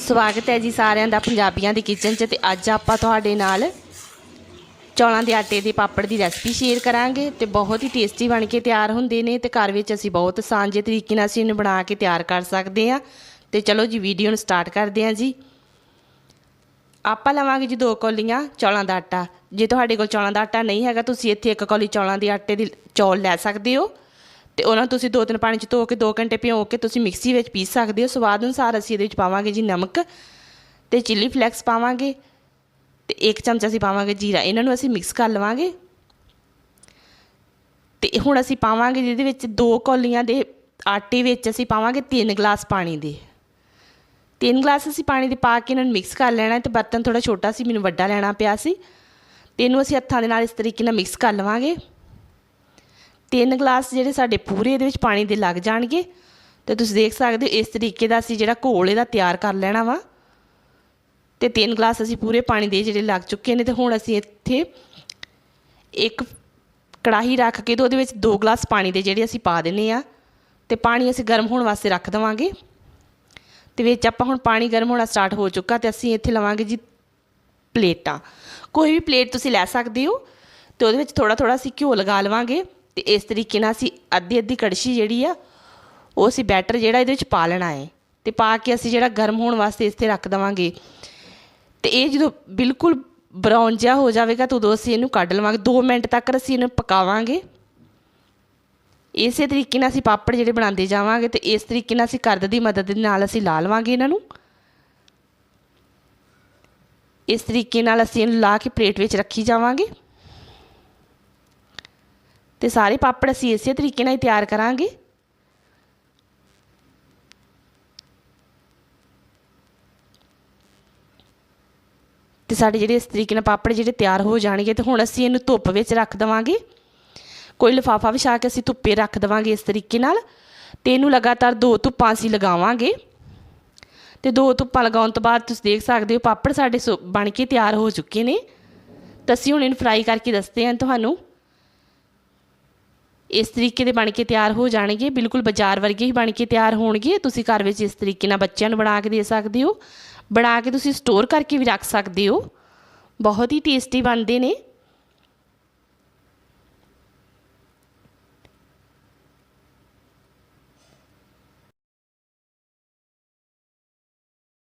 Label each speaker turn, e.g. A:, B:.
A: ਸਵਾਗਤ ਹੈ ਜੀ ਸਾਰਿਆਂ ਦਾ ਪੰਜਾਬੀਆਂ ਦੀ ਕਿਚਨ 'ਚ ਤੇ ਅੱਜ ਆਪਾਂ ਤੁਹਾਡੇ ਨਾਲ ਚੌਲਾਂ ਦੇ ਆਟੇ ਦੇ ਪਾਪੜ ਦੀ ਰੈਸਪੀ ਸ਼ੇਅਰ ਕਰਾਂਗੇ ਤੇ ਬਹੁਤ ਹੀ ਟੇਸਟੀ ਬਣ ਕੇ ਤਿਆਰ ਹੁੰਦੇ ਨੇ ਤੇ ਘਰ ਵਿੱਚ ਅਸੀਂ ਬਹੁਤ ਸਾਂਝੇ ਤਰੀਕੇ ਨਾਲ ਅਸੀਂ ਇਹਨੂੰ ਬਣਾ ਕੇ ਤਿਆਰ ਕਰ ਸਕਦੇ ਹਾਂ। ਤੇ ਚਲੋ ਜੀ ਵੀਡੀਓ ਨੂੰ ਸਟਾਰਟ ਕਰਦੇ ਹਾਂ ਜੀ। ਆਪਾਂ ਲਵਾਂਗੇ ਜੀ ਦੋ ਕੌਲੀਆਂ ਚੌਲਾਂ ਦਾ ਆਟਾ। ਜੇ ਤੁਹਾਡੇ ਕੋਲ ਚੌਲਾਂ ਦਾ ਆਟਾ ਨਹੀਂ ਹੈਗਾ, ਤੁਸੀਂ ਇੱਥੇ ਇੱਕ ਕੌਲੀ ਚੌਲਾਂ ਦੇ ਆਟੇ ਦੀ ਚੌਲ ਲੈ ਸਕਦੇ ਹੋ। ਤੇ ਉਹਨਾਂ ਨੂੰ ਤੁਸੀਂ ਦੋ ਤਿੰਨ ਪਾਣੀ ਚ ਧੋ ਕੇ 2 ਘੰਟੇ ਭਿਓ ਕੇ ਤੁਸੀਂ ਮਿਕਸੀ ਵਿੱਚ ਪੀਸ ਸਕਦੇ ਹੋ। ਸਵਾਦ ਅਨੁਸਾਰ ਅਸੀਂ ਇਹਦੇ ਵਿੱਚ ਪਾਵਾਂਗੇ ਜੀ ਨਮਕ ਤੇ ਚਿੱਲੀ ਫਲੈਕਸ ਪਾਵਾਂਗੇ ਤੇ ਇੱਕ ਚਮਚ ਅਸੀਂ ਪਾਵਾਂਗੇ ਜੀਰਾ। ਇਹਨਾਂ ਨੂੰ ਅਸੀਂ ਮਿਕਸ ਕਰ ਲਵਾਂਗੇ। ਤੇ ਹੁਣ ਅਸੀਂ ਪਾਵਾਂਗੇ ਜਿਹਦੇ ਵਿੱਚ ਦੋ ਕੌਲੀਆਂ ਦੇ ਆਟੇ ਵਿੱਚ ਅਸੀਂ ਪਾਵਾਂਗੇ 3 ਗਲਾਸ ਪਾਣੀ ਦੇ। ਤਿੰਨ ਗਲਾਸ ਅਸੀਂ ਪਾਣੀ ਦੇ ਪਾ ਕੇ ਇਹਨਾਂ ਨੂੰ ਮਿਕਸ ਕਰ ਲੈਣਾ ਤੇ ਬਰਤਨ ਥੋੜਾ ਛੋਟਾ ਸੀ, ਮੈਨੂੰ ਵੱਡਾ ਲੈਣਾ ਪਿਆ ਸੀ। ਤੇ ਇਹਨੂੰ ਅਸੀਂ ਹੱਥਾਂ ਦੇ ਨਾਲ ਇਸ ਤਰੀਕੇ ਨਾਲ ਮਿਕਸ ਕਰ ਲਵਾਂਗੇ। ਤਿੰਨ ਗਲਾਸ ਜਿਹੜੇ ਸਾਡੇ ਪੂਰੇ ਇਹਦੇ ਵਿੱਚ ਪਾਣੀ ਦੇ ਲੱਗ ਜਾਣਗੇ। ਤੇ ਤੁਸੀਂ ਦੇਖ ਸਕਦੇ ਹੋ, ਇਸ ਤਰੀਕੇ ਦਾ ਅਸੀਂ ਜਿਹੜਾ ਘੋਲ ਇਹਦਾ ਤਿਆਰ ਕਰ ਲੈਣਾ ਵਾ। ਤੇ ਤਿੰਨ ਗਲਾਸ ਅਸੀਂ ਪੂਰੇ ਪਾਣੀ ਦੇ ਜਿਹੜੇ ਲੱਗ ਚੁੱਕੇ ਨੇ, ਤੇ ਹੁਣ ਅਸੀਂ ਇੱਥੇ ਇੱਕ ਕੜਾਹੀ ਰੱਖ ਕੇ ਤੇ ਉਹਦੇ ਵਿੱਚ 2 ਗਲਾਸ ਪਾਣੀ ਦੇ ਜਿਹੜੇ ਅਸੀਂ ਪਾ ਦਿੰਨੇ ਆ। ਤੇ ਪਾਣੀ ਅਸੀਂ ਗਰਮ ਹੋਣ ਵਾਸਤੇ ਰੱਖ ਦੇਵਾਂਗੇ। ਤੇ ਵਿੱਚ ਆਪਾਂ ਹੁਣ ਪਾਣੀ ਗਰਮ ਹੋਣਾ ਸਟਾਰਟ ਹੋ ਚੁੱਕਾ ਤੇ ਅਸੀਂ ਇੱਥੇ ਲਵਾਂਗੇ ਜੀ ਪਲੇਟਾਂ। ਕੋਈ ਵੀ ਪਲੇਟ ਤੁਸੀਂ ਲੈ ਸਕਦੇ ਹੋ, ਤੇ ਉਹਦੇ ਵਿੱਚ ਥੋੜਾ ਥੋੜਾ ਅਸੀਂ ਘਿਓ ਲਗਾ ਲਵਾਂਗੇ। ਤੇ ਇਸ ਤਰੀਕੇ ਨਾਲ ਅਸੀਂ ਅੱਧੀ ਅੱਧੀ ਕੜਛੀ ਜਿਹੜੀ ਆ, ਉਹ ਅਸੀਂ ਬੈਟਰ ਜਿਹੜਾ ਇਹਦੇ ਵਿੱਚ ਪਾ ਲੈਣਾ ਹੈ। ਤੇ ਪਾ ਕੇ ਅਸੀਂ ਜਿਹੜਾ ਗਰਮ ਹੋਣ ਵਾਸਤੇ ਇਸ ਤੇ ਰੱਖ ਦੇਵਾਂਗੇ। ਤੇ ਇਹ ਜਦੋਂ ਬਿਲਕੁਲ ਬਰਾਊਨ ਜਿਹਾ ਹੋ ਜਾਵੇਗਾ ਤਾਂ ਉਦੋਂ ਅਸੀਂ ਇਹਨੂੰ ਕੱਢ ਲਵਾਂਗੇ। 2 ਮਿੰਟ ਤੱਕ ਅਸੀਂ ਇਹਨੂੰ ਪਕਾਵਾਂਗੇ। ਇਸੇ ਤਰੀਕੇ ਨਾਲ ਅਸੀਂ ਪਾਪੜ ਜਿਹੜੇ ਬਣਾਉਂਦੇ ਜਾਵਾਂਗੇ ਤੇ ਇਸ ਤਰੀਕੇ ਨਾਲ ਅਸੀਂ ਕਰਦ ਦੀ ਮਦਦ ਦੇ ਨਾਲ ਅਸੀਂ ਲਾ ਲਵਾਂਗੇ ਇਹਨਾਂ ਨੂੰ। ਇਸ ਤਰੀਕੇ ਨਾਲ ਅਸੀਂ ਇਹਨੂੰ ਲਾ ਕੇ ਪਲੇਟ ਵਿੱਚ ਰੱਖੀ ਜਾਵਾਂਗੇ। ਤੇ ਸਾਰੇ ਪਾਪੜ ਅਸੀਂ ਇਸੇ ਤਰੀਕੇ ਨਾਲ ਹੀ ਤਿਆਰ ਕਰਾਂਗੇ। ਤੇ ਸਾਡੇ ਜਿਹੜੇ ਇਸ ਤਰੀਕੇ ਨਾਲ ਪਾਪੜ ਜਿਹੜੇ ਤਿਆਰ ਹੋ ਜਾਣਗੇ ਤੇ ਹੁਣ ਅਸੀਂ ਇਹਨੂੰ ਧੁੱਪ ਵਿੱਚ ਰੱਖ ਦੇਵਾਂਗੇ। ਕੋਈ ਲਿਫਾਫਾ ਵਿਛਾ ਕੇ ਅਸੀਂ ਧੁੱਪੇ ਰੱਖ ਦੇਵਾਂਗੇ ਇਸ ਤਰੀਕੇ ਨਾਲ ਤੇ ਇਹਨੂੰ ਲਗਾਤਾਰ ਦੋ ਧੁੱਪਾਂ ਅਸੀਂ ਲਗਾਵਾਂਗੇ। ਤੇ ਦੋ ਧੁੱਪਾਂ ਲਗਾਉਣ ਤੋਂ ਬਾਅਦ ਤੁਸੀਂ ਦੇਖ ਸਕਦੇ ਹੋ ਪਾਪੜ ਸਾਡੇ ਸੁ- ਬਣ ਕੇ ਤਿਆਰ ਹੋ ਚੁੱਕੇ ਨੇ। ਤਾਂ ਅਸੀਂ ਹੁਣ ਇਹਨੂੰ ਫਰਾਈ ਕਰਕੇ ਦੱਸਦੇ ਹਾਂ ਤੁਹਾਨੂੰ। ਇਸ ਤਰੀਕੇ ਦੇ ਬਣ ਕੇ ਤਿਆਰ ਹੋ ਜਾਣਗੇ, ਬਿਲਕੁਲ ਬਾਜ਼ਾਰ ਵਰਗੇ ਹੀ ਬਣ ਕੇ ਤਿਆਰ ਹੋਣਗੇ। ਤੁਸੀਂ ਘਰ ਵਿੱਚ ਇਸ ਤਰੀਕੇ ਨਾਲ ਬੱਚਿਆਂ ਨੂੰ ਬਣਾ ਕੇ ਦੇ ਸਕਦੇ ਹੋ। ਬਣਾ ਕੇ ਤੁਸੀਂ ਸਟੋਰ ਕਰਕੇ ਵੀ ਰੱਖ ਸਕਦੇ ਹੋ। ਬਹੁਤ ਹੀ ਟੇਸਟੀ ਬਣਦੇ ਨੇ।